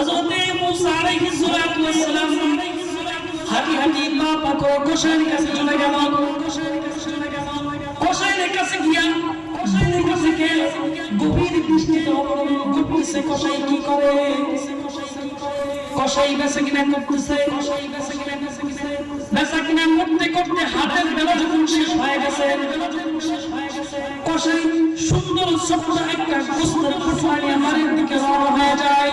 হযরতে মুসা আলাইহিস সালাতু ওয়াস সালাম হাঁটি হাঁটি পা পা করে কোষাইয়ের কাছে চলে গেল। কোষাইয়ের কাছে গিয়া কোষাইয়ের কাছে গিয়ে গভীর দৃষ্টিতে অবলম্বন করতেছে কোষাই কি করে? কষাই বেছে কিনা করতেছে। বেচা কিনা করতে করতে হাতের বেলা যখন শেষ হয়ে গেছে কষাই সুন্দর ছোট্ট একটা গোস্তের নিয়ে বাড়ির দিকে রওনা হয়ে যায়।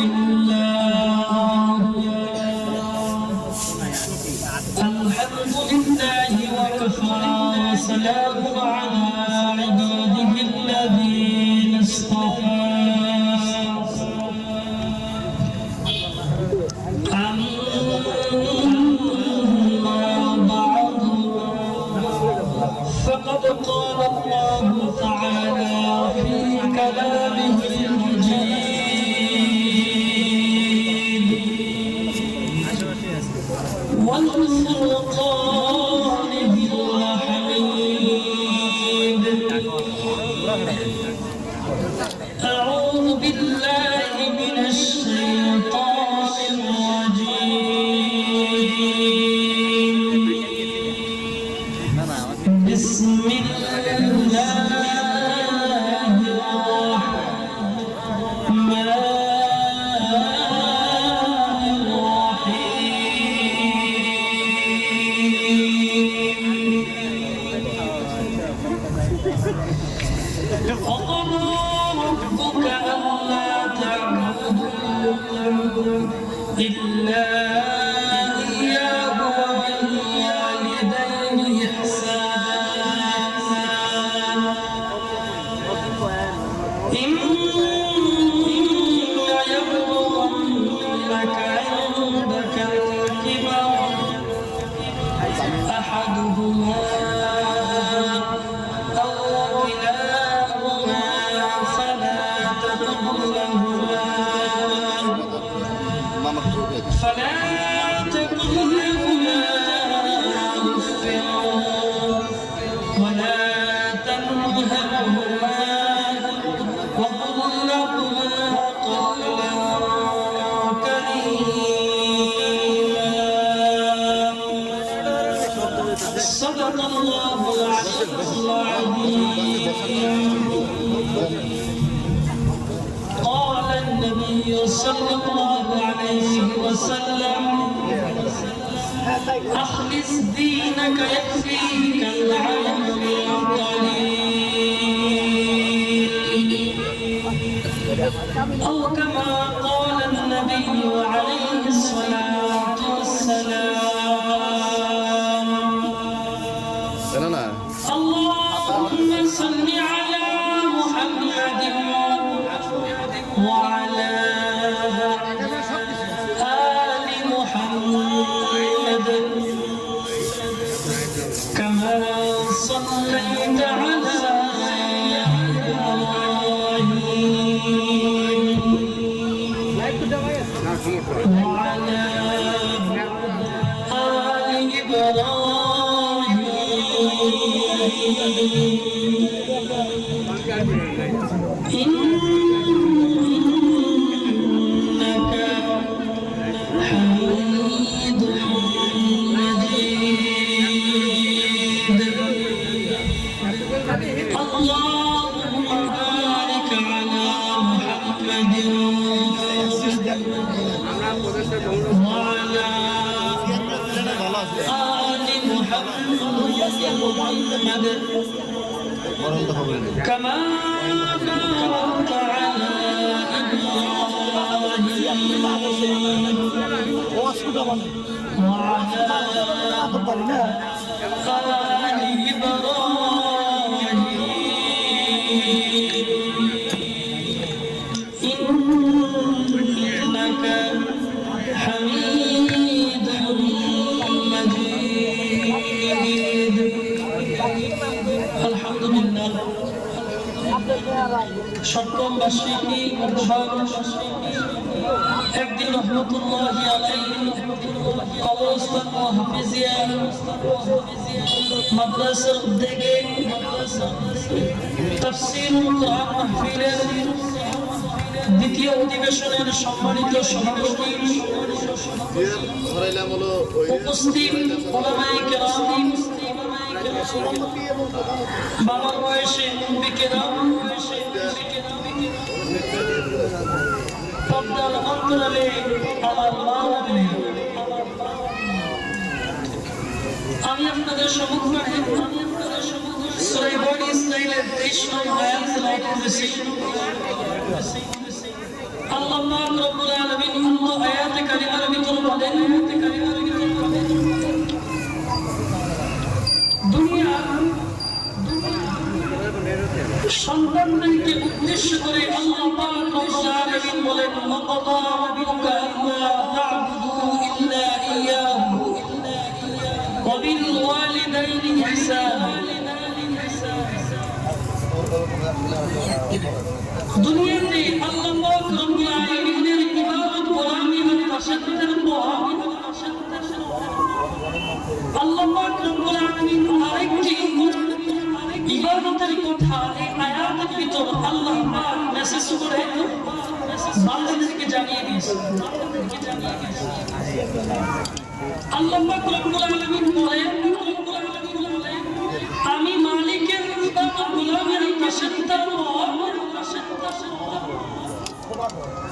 Amém. إلا صلى الله عليه وسلم أخلص دينك يكفيك العلم Oh. كما باركت على إبراهيم وعلى সপ্তম বার্ষিকী একদিন রহমতুল্লাহ কবরস্থান ও মাদ্রাসার উদ্যোগে মাহফিলের দ্বিতীয় অধিবেশনের সম্মানিত সভাপতি উপস্থিত বাবার বয়সে বিকেরাম পদ্মার অন্তরালে আমার মা আমি আপনাদের সম্মুখে সূরা বনি ইসরাঈলের 23 নং আয়াত তেলাওয়াত করেছি। আল্লাহ পাক রব্বুল আলামিন আয়াতে কারিমার ভিতর বলেন আয়াতে কারিমার ভিতর বলেন দুনিয়া সন্তানদেরকে উদ্দেশ্য করে দুনিয়াতে আল্লাহ পাক রব্বুল আলামিনের ইবাদত গোলামি এবং দাসত্বের পর আল্লাহ রব্বুল আমি মালিকের ইবাদত গোলামের দাসত্বের পর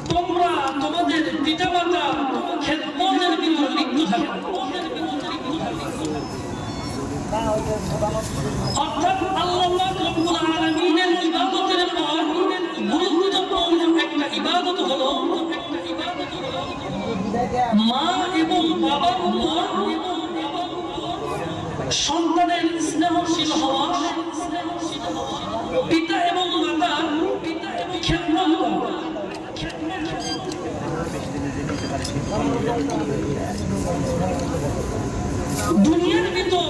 তোমরা তোমাদের পিতামাতা খেদমতের ভিতর থাকবে অর্থাৎ আল্লাহ রব্বুল আলামিনের ইবাদতের পর গুরুত্বপূর্ণ একটা ইবাদত হলো, মা এবং বাবার উপর সন্তানের স্নেহশীল হওয়া, পিতা এবং মাতার খেদমত করা। দুনিয়ার ভিতর দুনিয়ার ভিতর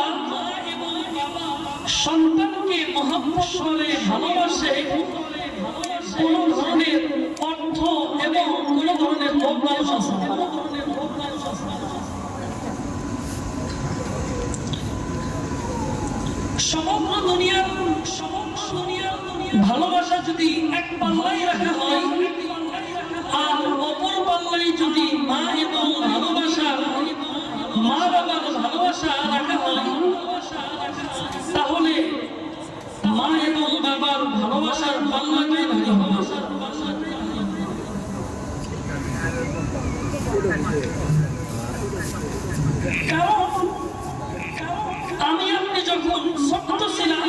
সন্তানকে মহাব্বত করে, ভালোবাসে, কোন ধরনের অর্থ এবং কোন ধরনের। সমগ্র দুনিয়ার সমগ্র দুনিয়ার ভালোবাসা যদি এক পাল্লাই রাখা হয়, আর অপর পাল্লাই যদি মা এবং ভালোবাসা মা বাবার ভালোবাসা রাখা হয় তাহলে মা এবং বাবার ভালোবাসার পাল্লাটাই কারণ আমি আপনি যখন সত্য ছিলাম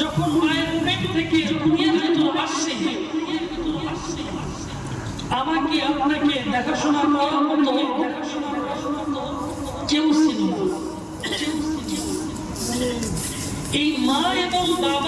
যখন মায়ের পেট থেকে আসছে, আমাকে আপনাকে দেখাশোনা করার মতো। এই মা এবং বাবা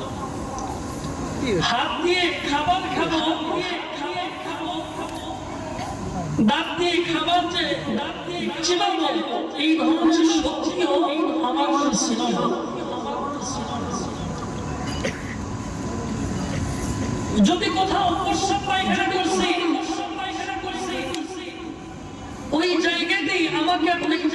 হাত দিয়ে খাবার খাব দাঁত দিয়ে খাবার দাঁত দিয়ে এই ছিল যদি কোথাও পায়খানা ওই জায়গাতেই আমাকে আপনাকে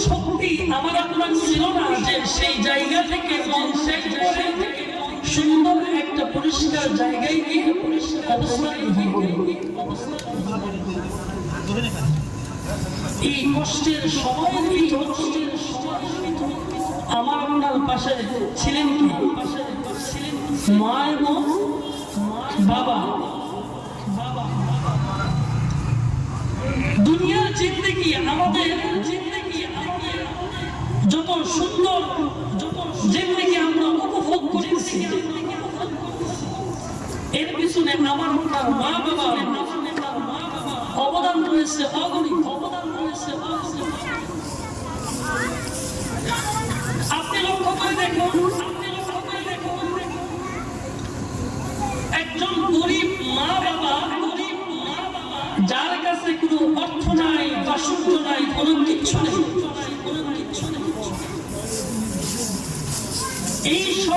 শক্তি আমার আপনার ছিল না যে সেই জায়গা থেকে সুন্দর একটা পরিষ্কার জায়গায় গিয়ে অবস্থান এই কষ্টের ভিতর আমার আপনার পাশে ছিলেন কি? মা এবং বাবা। দুনিয়ার জিন্দগি আমাদের জিন্দগি যত সুন্দর জিন্দগি আমরা উপভোগ করেছি, এর পিছনে আমার মা বাবা অবদান রয়েছে অগণিত অবদান রয়েছে। আপনি লক্ষ্য করে দেখুন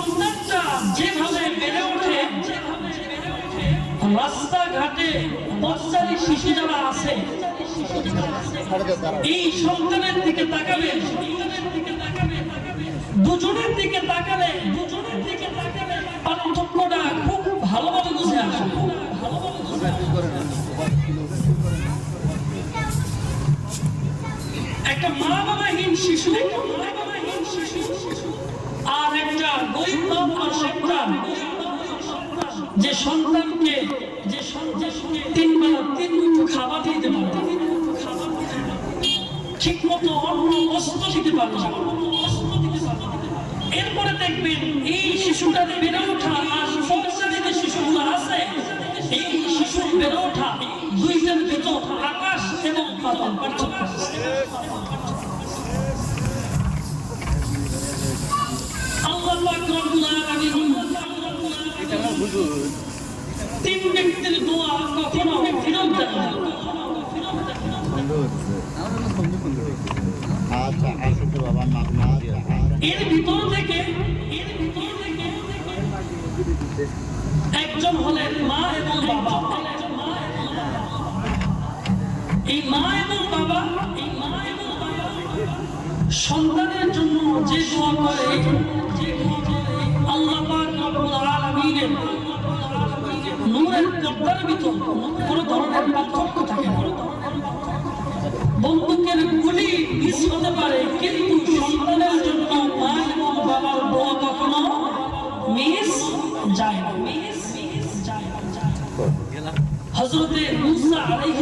সন্তানটা যেভাবে বেড়ে ওঠে, রাস্তাঘাটে বৎসারী শিশু যারা আছে, এই সন্তানের দিকে তাকাবেন দুজনের দিকে তাকালে দুজনের দিকে তাকালে পার্থক্যটা খুব ভালোভাবে বুঝে আসে একটা মা বাবাহীন শিশু আর একটা গরিব সন্তান যে সন্তানকে যে সন্তানকে তিন মুঠো খাবার দিতে পারে ঠিক মতো অন্য অস্ত্র দিতে পারে। এরপরে দেখবেন এই শিশুটার বেড়ে ওঠা আর সংসারে যে শিশুগুলো আছে, এই শিশুর বেড়ে ওঠা দুইটার ভিতর আকাশ এবং পার্থক্য আছে। আল্লাহ পাক রব্বুল আলামিন তিন ব্যক্তির দোয়া কখনো ফেরত এর ভিতর থেকে একজন হলেন মা এবং বাবা এই মা এবং বাবা এই মা এবং বাবা সন্তানের জন্য যে দোয়া করে আল্লাহ পাক নূরের ভিতর কোনো ধরনের পার্থক্য থাকে না। বন্দুকের গুলি মিস হতে পারে, কিন্তু সন্তানের জন্য মা এবং বাবার দোয়া কখনো মিস যায় না। মিস যায় না। হযরতে মুসা আলাইহিস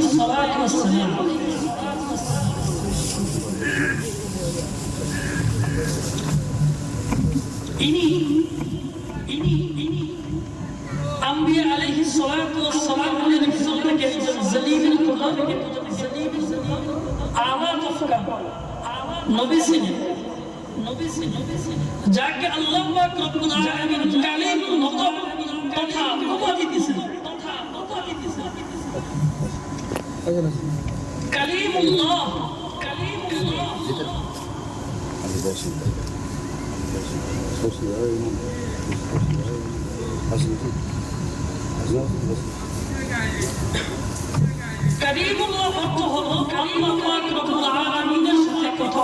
যাকে আল্লাহ রব্বুল আলামিন কালিমুল নতব তথা উপাধি দিয়েছেন। তথা উপাধি দিয়েছেন কালিমুল্লাহ কালিমুল্লাহ পাক রব্বুল আলামিনের সাথে কথা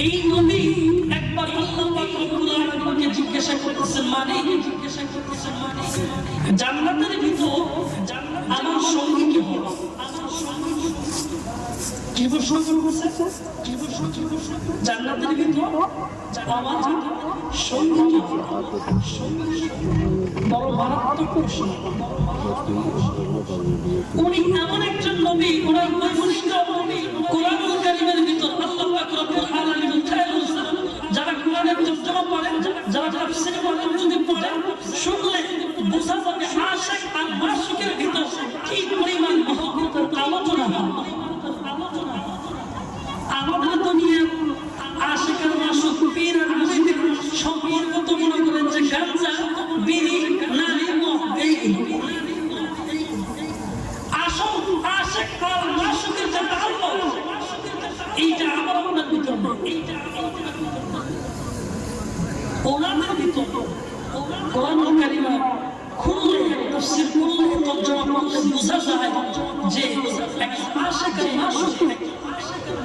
এই নবী একবার আল্লাহ পাক রব্বুল আলামিনকে জিজ্ঞাসা মানে জিজ্ঞাসা করতেছেন মানে? জান্নাতের ভিতর আমার সঙ্গী কি প্রশ্ন জান্নাতের ভিতর আমার সঙ্গী উনি এমন একজন নবী, ওনার বৈশিষ্ট্য কোরআনুল কারীমের ভিতর আল্লাহ পাক রব্বুল আলামিন বলছেন যারা কোরআনের তর্জমা পড়েন যারা তাফসীর পড়েন যদি পড়েন শুনলে বোঝা যাবে আশিক আর মাশিকের ভিতর আলোচনা হয় আমাদের দুনিয়া আশিক আর মাশিক পীর আর মুরিদের সম্পর্ক তো মনে করেন যে গাঞ্জা বিড়ি নারী মদ এইগুলো আসল আশেক আর মাসুকের যে তাল্লুক এইটা আমার আপনার ভিতর না এইটা ওনাদের ভিতর কোরআন কারিমা খুললে তাফসীর খুললে তর্জমা করলে বোঝা যায় যে এক আশেক আর মাসুক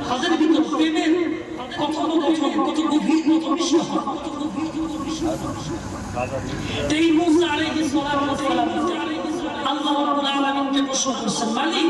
তাদের ভিতর প্রেমের কথোপকথন কত গভীর কত বিষয় এই মুসা আলাইহিস সালাম আল্লাহ রাব্বুল আলামিনকে প্রশ্ন করছেন মালিক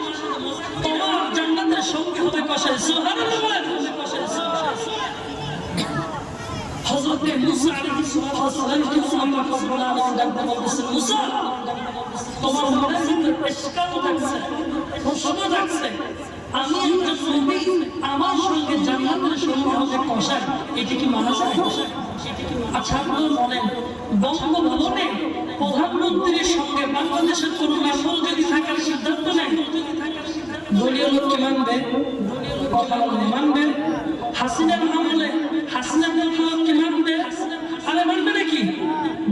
তোমার জান্নাতের সঙ্গী হবে কষায় সুবহানাল্লাহ বলেন হযরত মুসা আলাইহিস তোমার মনে ভিতরে আমার সঙ্গে জান্নাতের এটা কি মানা যায়? আচ্ছা প্রধানমন্ত্রীর সঙ্গে বাংলাদেশের কোন মেম্বার যদি থাকার সিদ্ধান্ত নেয়, দলীয় লোককে মানবে, কথা মানবে হাসিনার আমলে হাসিনার লোককে মানবে, আরে মানবে নাকি?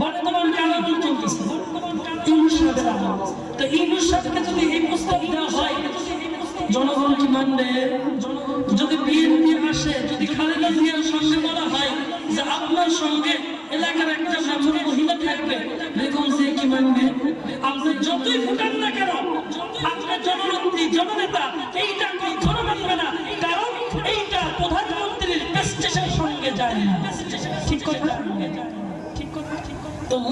বর্তমান কালামুল চলতেছে। ইউনুস তো ইউনুস যদি মানবে? যদি বিএনপি আসে, যদি খালেদা জিয়ার সঙ্গে বলা হয় যে আপনার সঙ্গে এলাকার একটা মাত্র মহিলা থাকবে বেগম সে কি মানবে? আপনি যতই ফুটান না কেন, আপনার জননেত্রী, জননেতা, এইটা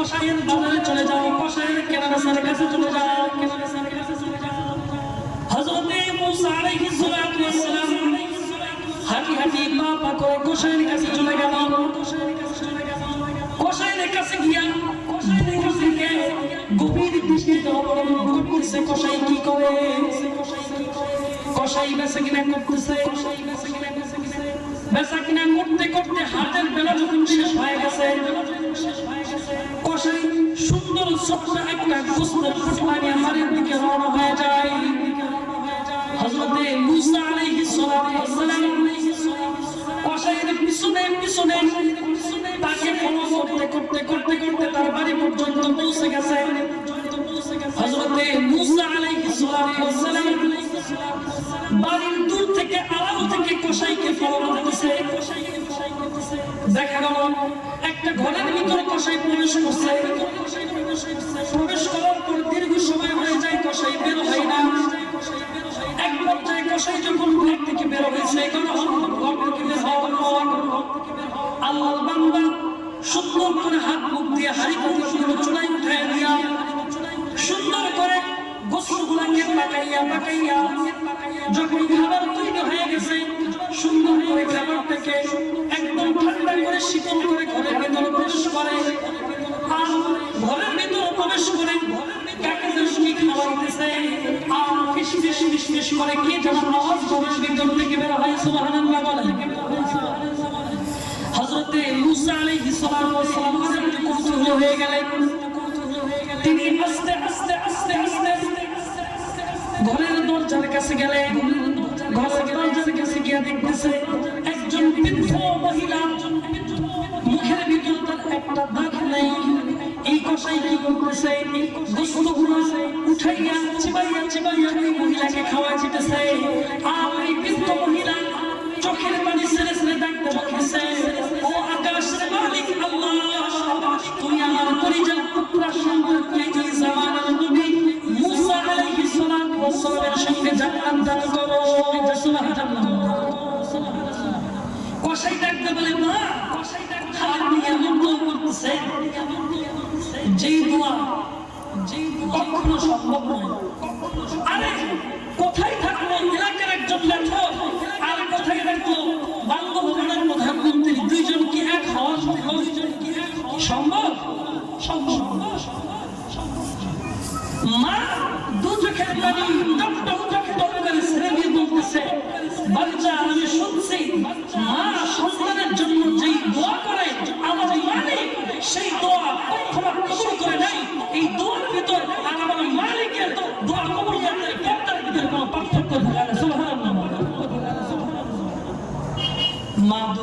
ওই কষাইয়ের বাজারে চলে যাও। কষাইয়ের কেনা বেচার কাছে চলে যাও হযরতে কিনা করতে করতে হাতের বেলা যখন শেষ হয়ে গেছে সুন্দর ছোট্ট একটা গোস্তের ফুটলা নিয়ে দিকে রওনা হয়ে যায়। হযরতে মুসা আলাইহিস সালাম পিছনে পিছনে তাকে ফলো করতে করতে করতে করতে তার বাড়ি পর্যন্ত পৌঁছে গেছে। হযরতে মুসা আলাইহিস সালাম বাড়ির দূর থেকে আড়াল থেকে কষাইকে ফলো করতেছে। দেখা গেল একটা ঘরের ভিতরে কষাই প্রবেশ করছে। প্রবেশ পর দীর্ঘ সময় হয়ে যায় কষাই বের হয় না। এক পর্যায়ে কষাই যখন ঘর থেকে বের হয়েছে আল্লাহ বান্দা সুন্দর করে হাত মুখ দিয়ে হাড়ি পাতিগুলো চুলাই উঠায় দিয়া সুন্দর করে গোসলগুলাকে পাকাইয়া পাকাইয়া যখন খাবার তৈরি হয়ে গেছে, সুন্দর করে খাবারটাকে একদম ঠান্ডা করে শীতল করে ঘরের ভেতরে প্রবেশ করে। প্রবেশ করে ঘরের দরজার কাছে গেলেন। ঘরের দরজার কাছে গিয়ে দেখতেছে একজন বৃদ্ধ মহিলা। মুখের ভিতর তার একটা দাগ নেই। এই কষাই কি করতেছে গোস্তগুলো উঠাইয়া চিবাইয়া চিবাইয়া ওই মহিলাকে খাওয়া যেতেছে আর এই বৃদ্ধ মহিলা চোখের পানি ছেড়ে ছেড়ে ডাকতে বলতেছে ও আকাশের মালিক আল্লাহ। তুমি আমার পরিজন, পুত্র সম্পর্কে এই জামানার নবী মুসা আলাইহিস সালাতু ওয়াস সালামের সঙ্গে জান্নাত দান করো। সুবহানাল্লাহ। কষাই ডাকতে বলে, মা আপনি এমন দোয়া করতেছে। যেই দোয়া যেই কখনো সম্ভব নয়। আরে, কোথায় থাকল এলাকার একজন লেখক? আর কোথায় থাকল বঙ্গভবনের প্রধানমন্ত্রী? দুইজন কি এক হওয়া সম্ভব? সম্ভব? সম্ভব। মা, দু চোখের পানি টপ টপ টপ করে ছেড়ে দিয়ে বলতেছে। বাচ্চা, আমি শুনছি মা সন্তানের জন্য যেই দোয়া করে আমার মালিক সেই দোয়া কখনো কবুল করে নাই এই দোয়ার ভিতর আর আমার মালিকের দোয়া কবুলিয়াতের পর্দার ভিতরে কোনো পার্থক্য থাকে না সুবহানাল্লাহ মা দু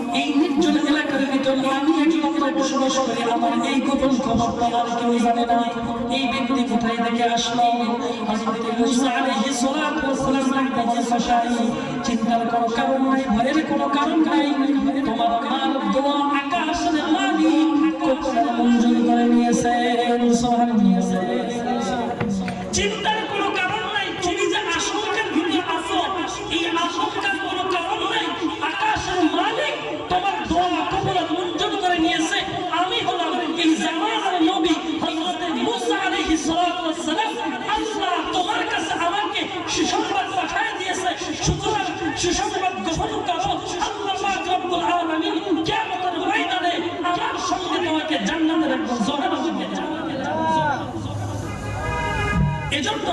এই নির্জন এলাকার ভিতর আমি একমাত্র বসবাস করি। আমার এই গোপন খবরটা আর কেউ জানে না। এই ব্যক্তি কোথায় থেকে আসলো? চিন্তার কোনো কারণ নাই, ভয়ের কোনো কারণ নাই। তোমার মার দোয়া আকাশের মালিক মঞ্জুর করে নিয়েছেন সোহান সুসংবাদ গ্রহণ করো আল্লাহ রব্বুল আলামিন কিয়ামতের ময়দানে আমার সঙ্গে তোমাকে জান্নাতের একদম এজন্য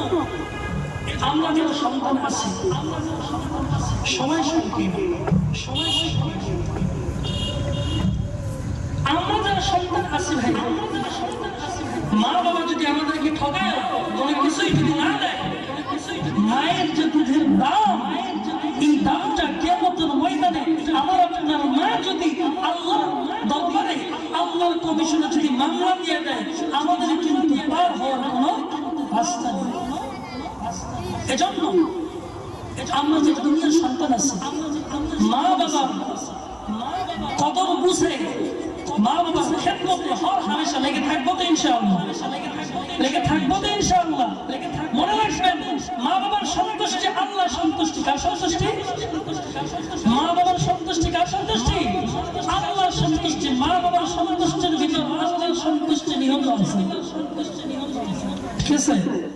আমরা যারা সন্তান আছি সময় সময় আমরা যারা সন্তান আছি ভাই মা বাবা যদি আমাদেরকে ঠকায় কোনো কিছুই যদি না দেয় মায়ের যে দুধের দাম এই দামটা কেমতের ময়দানে আমার আপনার মা যদি আল্লাহ দরবারে আল্লাহর কমিশনে যদি মামলা দিয়ে দেয়, আমাদের কিন্তু পার হওয়ার কোনো রাস্তা নেই। এজন্য আমরা যে দুনিয়ার সন্তান আছি, মা বাবা কদর বুঝে মা বাবার খেদমতে হর হামেশা লেগে থাকব তো ইনশাআল্লাহ। লেগে থাকব তো ইনশাআল্লাহ। মনে রাখবেন মা বাবার সন্তুষ্টি, আল্লাহ সন্তুষ্টি, কার সন্তুষ্টি? মা বাবার সন্তুষ্টি, কার সন্তুষ্টি? আল্লাহর সন্তুষ্টি মা বাবার সন্তুষ্টির ভিতর আল্লাহর সন্তুষ্টি নিহত আছে। ঠিক আছে?